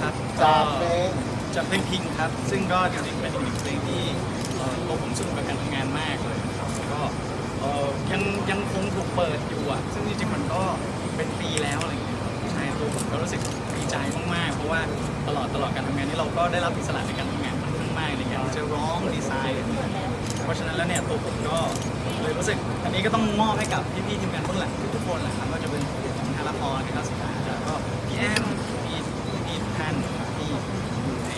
ครับจากเพลงจากเพลงพิงครับ ซึ่งก็จริงๆเป็นอีกหนึ่งเพลงที่เอ่อตัวผมสนุกกับการทำงานมากเลยครับแล้วก็เอ่อยังยังคงถูกเปิดอยู่อะซึ่งจริงๆมันก็เป็นปีแล้วอะไรอย่างเงี้ยครับใช่ตัวผมก็รู้สึกดีใจมากๆ เพราะว่าตลอดตลอดการทำงานนี้เราก็ได้รับอิสระในการทำงานค่อนข้างมากในการที่จะร้องดีไซน์อะไรอย่างเงี้ยเพราะฉะนั้นแล้วเนี่ยตัวผมก็เลยรู้สึกอันนี้ก็ต้องมอบให้กับพี่ๆทีมงานเบื้องหลังทุกๆคนแหละครับก็จะเป็นของทางละครนะครับสุดาแล้วก็พี่แอมพี่พี่ทุกท่านนะครับที่อยู่ใน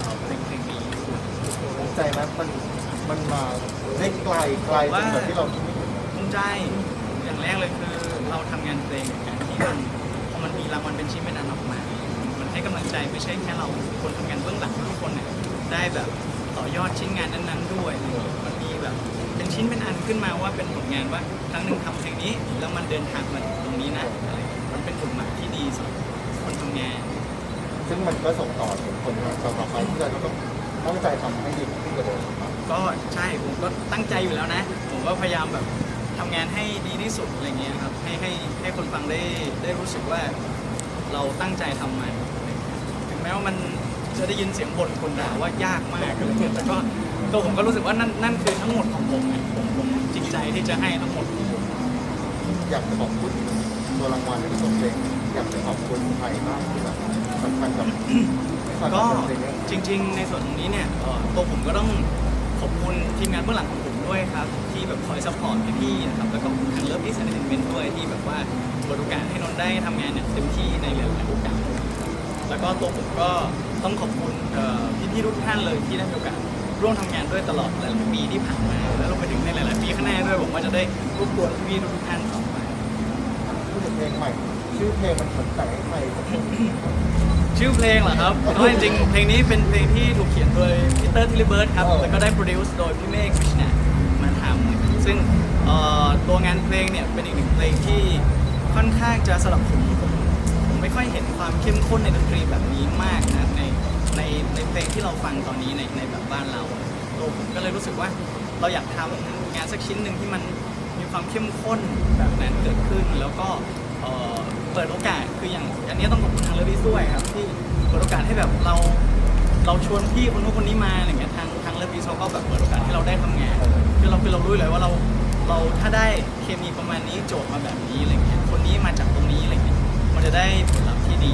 เอ่อเพลงเพลงนี้ ภู มันมันมาได้ไกลไกลจนแบบที่เราคิดไม่ถึงภูมิใจอย่างแรกเลยคือเราทำงานเพลงอย่างที่มันพอมันมีรางวัลเป็นชิ้นเป็นอันออกมา มันให้กำลังใจไม่ใช่แค่เราคนทำงานเบื้องหลังทุกคนเนี่ยได้แบบต่อยอดชิ้นงานนั้นๆด้วยมันมีแบบเป็นชิ้นเป็นอันขึ้นมาว่าเป็นผลงานว่าครั้งหนึ่งทำเพลงนี้ แล้วมันเดินทางมาถึงตรงนี้นะอะไรอย่างเงี้ยมันเป็นผลหมายที่ดีสำหรับคนทำงาน ซึ่งมันก็ส่งต่อถึงคนต่อๆไปที่เราต้องตั้งใจทำให้ดี ว่าเดิมก็ใช่ผมก็ตั้งใจอยู่แล้วนะ ผมก็พยายามแบบทำงานให้ดีที่สุดอะไรเงี้ยครับให้ให้ให้คนฟังได้ได้รู้สึกว่าเราตั้งใจทำมัน ถึงแม้ว่ามันจะได้ยินเสียงบ่นคนด่าว่ายากมากอะไรเงี้ยแต่ก็ตัวผมก็รู้สึกว่านั่นนั่นคือทั้งหมดของผมไงผมผมจริงใจที่จะให้ทั้งหมดของผม อยากจะขอบคุณตัวรางวัลที่ส่งเพลงอยากจะขอบคุณใครบ้างที่แบบสำคัญกับสำคัญก็กับเพลงนี้ จริง ๆ ในส่วนตรงนี้เนี่ยเอ่อตัวผมก็ต้องขอบคุณทีมงานเบื้องหลังของผมด้วยครับ ที่แบบคอยซัพพอร์ตพี่ๆนะครับแล้วก็ทางเลิฟอีสแอนด์เอนเมนด้วยที่แบบว่าเปิดโอกาสให้นนท์ได้ทำงานอย่างเต็มที่ในหลายๆโอกาสแล้วก็ตัวผมก็ต้องขอบคุณเอ่อพี่ๆทุกท่านเลยที่ได้มีโอกาสร่วมทำงานด้วยตลอดหลายๆปีที่ผ่านมา แล้วรวมไปถึงในหลายๆปีข้างหน้าด้วยผมว่าจะได้รบกวนพี่ๆทุกๆท่านต่อไป พูดถึงเพลงใหม่ ชื่อเพลงมันเหมือนแต่งให้ใครสักคน ชื่อเพลงเหรอครับก็จริงๆเพลงนี้เป็นเพลงที่ถูกเขียนโดยพีเตอร์ทิลิเบิร์ตครับเออแล้วก็ได้โปรดิวซ์โดยพี่เมฆวิชนามาทำซึ่งเอ่อตัวงานเพลงเนี่ยเป็นอีกหนึ่งเพลงที่ค่อนข้างจะสำหรับผมผมผมไม่ค่อยเห็นความเข้มข้นในดนตรีแบบนี้มากนะในในในเพลงที่เราฟังตอนนี้ในในแบบบ้านเราตัวผมก็เลยรู้สึกว่าเราอยากทำงานสักชิ้นหนึ่งที่มันมีความเข้มข้นแบบนั้นเกิดขึ้นแล้วก็เอ่อเปิดโอกาส คืออย่างอันนี้ต้องขอบคุณทางเลวิสด้วย ครับ ที่เปิดโอกาสให้แบบเรา เราชวนพี่คนนู้นคนนี้มาอะไรเงี้ยทางทางเลวิสเขาก็แบบเปิดโอกาสให้เราได้ทำงานคือเราคือเรารู้เลยว่าเราเราถ้าได้เคมีประมาณนี้โจทย์มาแบบนี้อะไรเงี้ยคนนี้มาจากตรงนี้อะไรเงี้ยมันจะได้ผลลัพธ์ที่ดี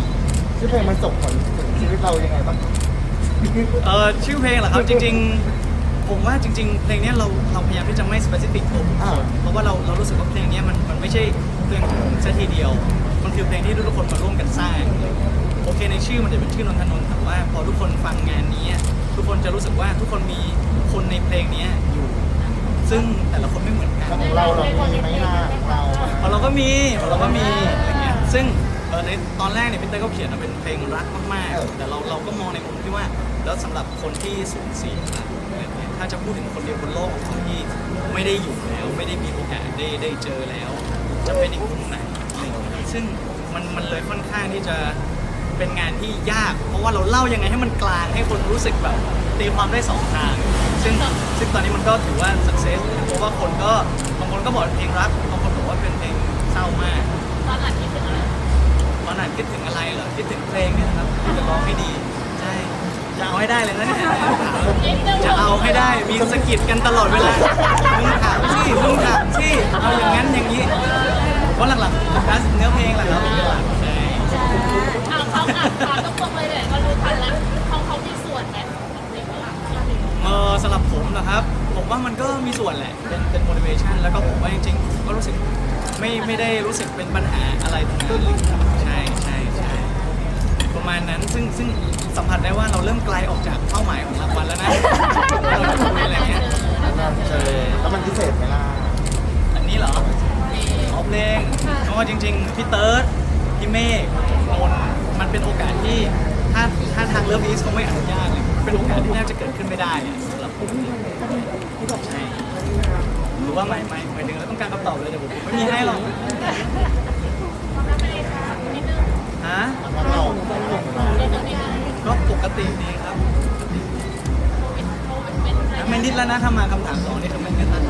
ชื่อเพลงมันส่งผลถึงชีวิตเรายังไงบ้างเออชื่อเพลงเหรอครับจริง ๆ ผมว่าจริง ๆ เพลงเนี้ยเราเราพยายามที่จะไม่ specific ตัวบุคคอ่าลเพราะว่าเราเรารู้สึกว่าเพลงเนี้ยมันมันไม่ใช่เพลงของผมซะทีเดียวมัน คือเพลงที่ทุกคนมาร่วมกันสร้างโอเคในชื่อมันจะเป็นชื่อนนทนนท์แต่ว่าพอทุกคนฟังงานนี้อะทุกคนจะรู้สึกว่าทุกคนมีคนในเพลงเนี้ยอยู่ ซึ่งแต่ละคนไม่เหมือนกันแล้วของเราเรามีไหมล่ะของเราอะของเราก็มีของเราก็มีอะไรเงี้ยซึ่งเออในตอนแรกเนี่ยพี่เต้ยก็เขียนมาเป็นเพลงรักมากๆ แต่เราเราก็มองในมุมที่ว่า แล้วสำหรับคนที่สูญเสียอะไรเงี้ยถ้าจะพูดถึงคนเดียวบนโลกของคนที่ไม่ได้อยู่แล้ว ไม่ได้มีโอกาสได้ได้เจอแล้ว จะเป็นอีกมุมไหนอะไรเงี้ย ซึ่งมันมันเลยค่อนข้างที่จะเป็นงานที่ยาก เพราะว่าเราเล่ายังไงให้มันกลางให้คนรู้สึกแบบตีความได้สองทาง ซึ่งซึ่งตอนนี้มันก็ถือว่าสักเซสเพราะว่าคนก็บางคนก็บอกเพลงรักบางคนบอกว่าเป็นเพลงเศร้ามากตอนหลังคิดถึงอะไรตอนนั้นคิดถึงอะไรเหรอคิดถึงเพลงเนี่ยครับที่จะร้องให้ดีใช่จะเอาให้ได้เลยนะเนี่ยจะเอาให้ได้มีสกิดกันตลอดเวลามึงถามสิมึงถามสิเอาอย่างนั้นอย่างนี้ เพราะหลักๆโฟกัสเนื้อเพลงแหละครับเป็นหลักใช่เอาเขาอ่านตามทุกคนเลยเนี่ยก็รู้ทันแล้วเขาเขามีส่วนไหมในเวลาเออสำหรับผมนะครับ ผมว่ามันก็มีส่วนแหละ เป็นเป็น motivation แล้วก็ผมว่าจริงๆผมก็รู้สึกไม่ไม่ได้รู้สึกเป็นปัญหาอะไรตรงนั้นเลยใช่ใช่ใช่ประมาณนั้นซึ่งซึ่งสัมผัสได้ว่าเราเริ่มไกลออกจากเป้าหมายของรางวัลแล้วนะเราจะคุยอะไรเงี้ยเจอแล้วมันพิเศษไหมล่ะอันนี้เหรอข อเพลงเพราะว่าจริง ๆ พี่เติร์ดพี่เมฆนนท์มันเป็นโอกาสที่ถ้าถ้าทางเลิฟอีสเขาไม่อนุญาตเลยเป็นโอกาสที่แทบจะเกิดขึ้นไม่ได้อะสำหรับผมใช่หรือว่าหมายหมายหมายถึงเราต้องการคำตอบเลยเดี๋ยวผมไม่มีให้หรอกฮะมันเราก็ปกติดีครับไม่นิดแล้วนะถ้ามาคำถามสองนี่คือไม่นิดแล้ว